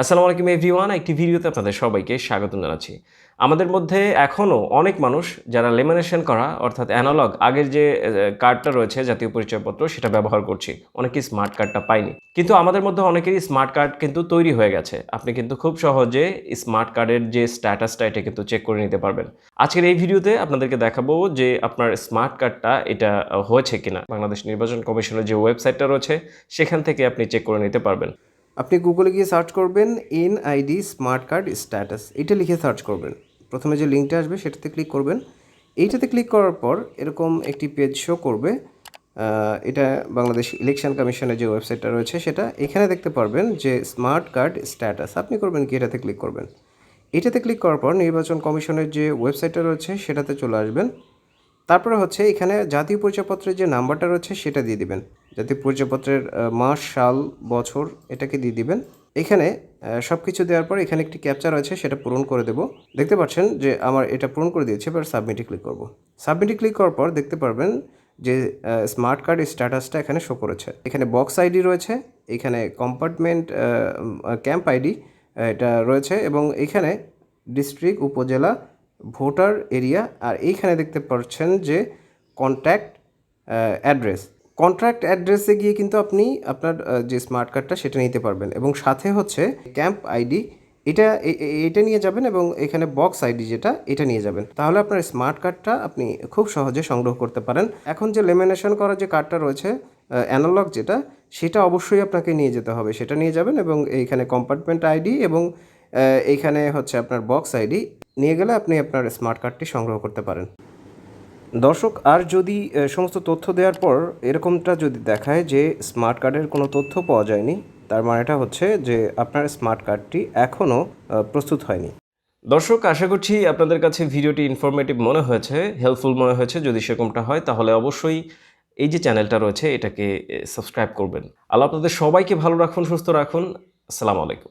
আসসালামু আলাইকুম এভরিওয়ান, একটি ভিডিওতে আপনাদের সবাইকে স্বাগত জানাচ্ছি। আমাদের মধ্যে এখনও অনেক মানুষ যারা লেমিনেশন করা, অর্থাৎ অ্যানালগ, আগের যে কার্ডটা রয়েছে, জাতীয় পরিচয়পত্র, সেটা ব্যবহার করছি। অনেকেই স্মার্ট কার্ডটা পাইনি কিন্তু আমাদের মধ্যে অনেকেরই স্মার্ট কার্ড কিন্তু তৈরি হয়ে গেছে। আপনি কিন্তু খুব সহজে স্মার্ট কার্ডের যে স্ট্যাটাসটা, এটা কিন্তু চেক করে নিতে পারবেন। আজকের এই ভিডিওতে আপনাদেরকে দেখাবো যে আপনার স্মার্ট কার্ডটা এটা, হয়েছে কিনা। বাংলাদেশ নির্বাচন কমিশনের যে ওয়েবসাইটটা রয়েছে, সেখান থেকে আপনি চেক করে নিতে পারবেন। আপনি গুগলে গিয়ে সার্চ করবেন এনআইডি স্মার্ট কার্ড স্ট্যাটাস এটা লিখে সার্চ করবেন। প্রথমে যে লিঙ্কটা আসবে সেটাতে ক্লিক করবেন। এইটাতে ক্লিক করার পর এরকম একটি পেজ শো করবে। এটা বাংলাদেশ ইলেকশন কমিশনের যে ওয়েবসাইটটা রয়েছে সেটা, এখানে দেখতে পারবেন যে স্মার্ট কার্ড স্ট্যাটাস আপনি করবেন কি? এটাতে ক্লিক করবেন। এটাতে ক্লিক করার পর নির্বাচন কমিশনের যে ওয়েবসাইটটা রয়েছে সেটাতে চলে আসবেন। তারপরে হচ্ছে এখানে জাতীয় পরিচয়পত্রের যে নাম্বারটা রয়েছে সেটা দিয়ে দিবেন। জাতীয় পরিচয়পত্রের মাস, সাল, বছর এটাকে দিয়ে দিবেন। এখানে সব কিছু দেওয়ার পর এখানে একটি ক্যাপচার আছে সেটা পূরণ করে দেব। দেখতে পাচ্ছেন যে আমার এটা পূরণ করে দিয়েছে, এবার সাবমিটে ক্লিক করব। সাবমিটে ক্লিক করার পর দেখতে পারবেন যে স্মার্ট কার্ড স্ট্যাটাসটা এখানে শো করেছে। এখানে বক্স আইডি রয়েছে, এখানে কম্পার্টমেন্ট ক্যাম্প আইডি এটা রয়েছে এবং এখানে ডিস্ট্রিক্ট উপজেলা ভোটার এরিয়া আর এইখানে দেখতে পাচ্ছেন যে কন্ট্যাক্ট অ্যাড্রেস কন্ট্রাক্ট অ্যাড্রেসে গিয়ে কিন্তু আপনি আপনার যে স্মার্ট কার্ডটা সেটা নিতে পারবেন। এবং সাথে হচ্ছে ক্যাম্প আইডি এটা এটা নিয়ে যাবেন এবং এখানে বক্স আইডি যেটা, এটা নিয়ে যাবেন। তাহলে আপনার স্মার্ট কার্ডটা আপনি খুব সহজে সংগ্রহ করতে পারেন। এখন যে লেমিনেশন করা যে কার্ডটা রয়েছে অ্যানালগ যেটা, সেটা অবশ্যই আপনাকে নিয়ে যেতে হবে। সেটা নিয়ে যাবেন এবং এইখানে কম্পার্টমেন্ট আইডি এবং এইখানে হচ্ছে আপনার বক্স আইডি নিয়ে গেলে আপনি আপনার স্মার্ট কার্ডটি সংগ্রহ করতে পারেন। দর্শক, আর যদি সমস্ত তথ্য দেওয়ার পর এরকমটা যদি দেখায় যে স্মার্ট কার্ডের কোনো তথ্য পাওয়া যায়নি, তার মানেটা হচ্ছে যে আপনার স্মার্ট কার্ডটি এখনও প্রস্তুত হয়নি। দর্শক, আশা করছি আপনাদের কাছে ভিডিওটি ইনফরমেটিভ মনে হয়েছে হেল্পফুল মনে হয়েছে। যদি সেরকমটা হয়, তাহলে অবশ্যই এই যে চ্যানেলটা রয়েছে, এটাকে সাবস্ক্রাইব করবেন। আল্লাহ আপনাদের সবাইকে ভালো রাখুন, সুস্থ রাখুন। আসসালামু আলাইকুম।